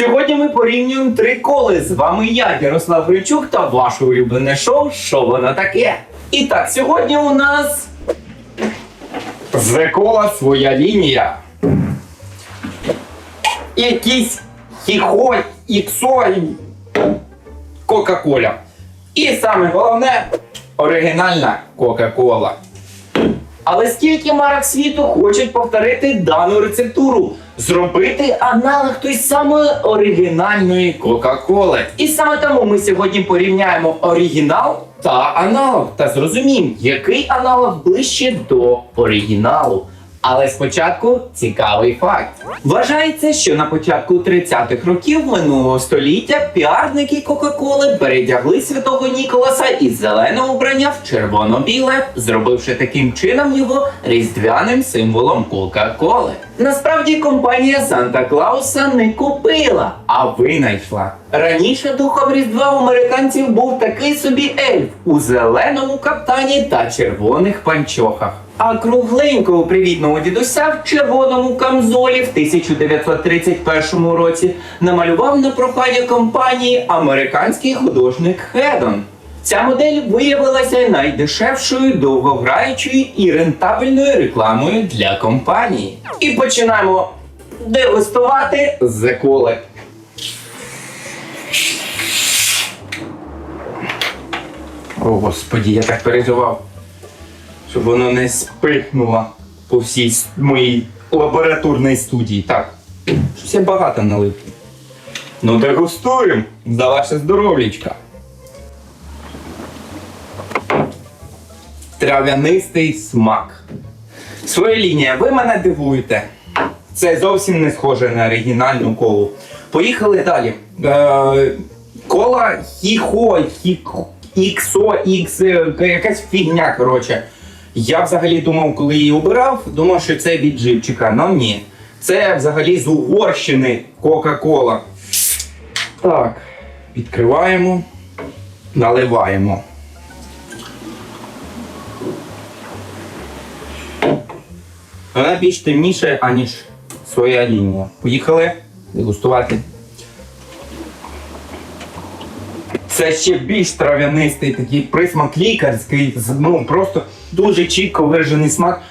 Сьогодні ми порівнюємо три коли. З вами я, Ярослав Гричук, та ваше улюблене шоу Що воно таке? І так, сьогодні у нас Зекола своя лінія. Якийсь хіхой, іксой, Кока-Коля. І саме головне оригінальна Кока-Кола. Але скільки марок світу хочуть повторити дану рецептуру, зробити аналог той самої оригінальної Кока-Коли. І саме тому ми сьогодні порівняємо оригінал та аналог та зрозуміємо, який аналог ближче до оригіналу. Але спочатку цікавий факт. Вважається, що на початку 30-х років минулого століття піарники Кока-Коли передягли святого Ніколаса із зеленого вбрання в червоно-біле, зробивши таким чином його різдвяним символом Кока-Коли. Насправді компанія Санта Клауса не купила, а винайшла. Раніше духом Різдва у американців був такий собі ельф у зеленому каптані та червоних панчохах. А кругленького привітного дідуся в червоному камзолі в 1931 році намалював на прохання компанії американський художник Хедон. Ця модель виявилася найдешевшою, довгограючою і рентабельною рекламою для компанії. І починаємо дегустувати зеколи. О, господі, я так переживав щоб воно не спихнуло по всій моїй лабораторній студії. Так, щось я багато налив. Ну, дегустуємо за ваше здоров'ячка. Трав'янистий смак. Своя лінія, ви мене дивуєте. Це зовсім не схоже на оригінальну колу. Поїхали далі. Е, кола хіхо, іксо, ікс, е, якась фігня, коротше. Я взагалі думав, коли її обирав, думав, що це від живчика. Ну ні. Це взагалі з Угорщини Кока-Кола. Так, відкриваємо, наливаємо. Вона більш темніша, аніж своя лінія. Поїхали дегустувати. Це ще більш трав'янистий такий присмак лікарський, ну просто дуже чітко виражений смак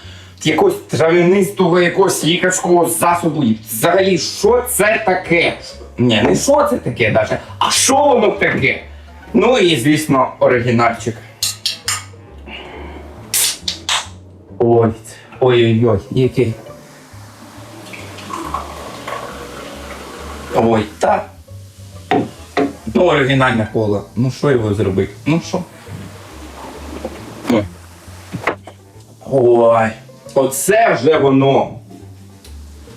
якогось трав'янистого, якогось лікарського засобу. Взагалі, що це таке? Ні, не що це таке навіть, а що воно таке? Ну і звісно, оригінальчик. Ой, ой-ой-ой, який. Ой, так. Ну, оригінальне коло. Ну що його зробити? Ну що? Ой. Оце вже воно.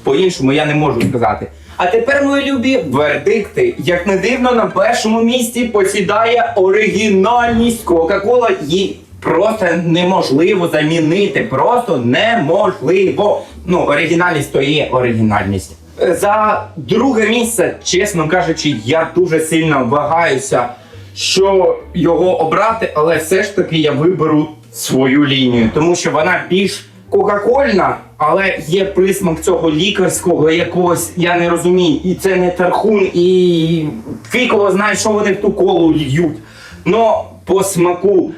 По-іншому я не можу сказати. А тепер, мої любі, вердикти. Як не дивно, на першому місці посідає оригінальність Кока-Кола. Її просто неможливо замінити. Просто неможливо. Ну, оригінальність то є оригінальність. За друге місце, чесно кажучи, я дуже сильно вагаюся, що його обрати, але все ж таки я виберу свою лінію, тому що вона більш кока-кольна, але є присмак цього лікарського якогось, я не розумію. І це не тархун, і фіково знає, що вони в ту колу льють. Но по смаку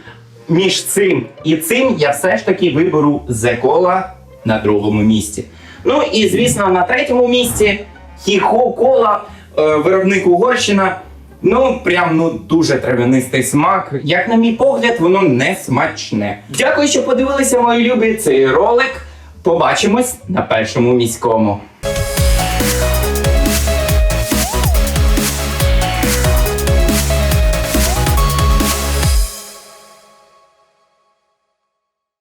між цим і цим я все ж таки виберу Зекола на другому місці. Ну і звісно, на третьому місці Хіхо Кола, е, виробник Угорщина. Ну, прям ну дуже трав'янистий смак. Як на мій погляд, воно не смачне. Дякую, що подивилися, мої любі, цей ролик. Побачимось на першому міському.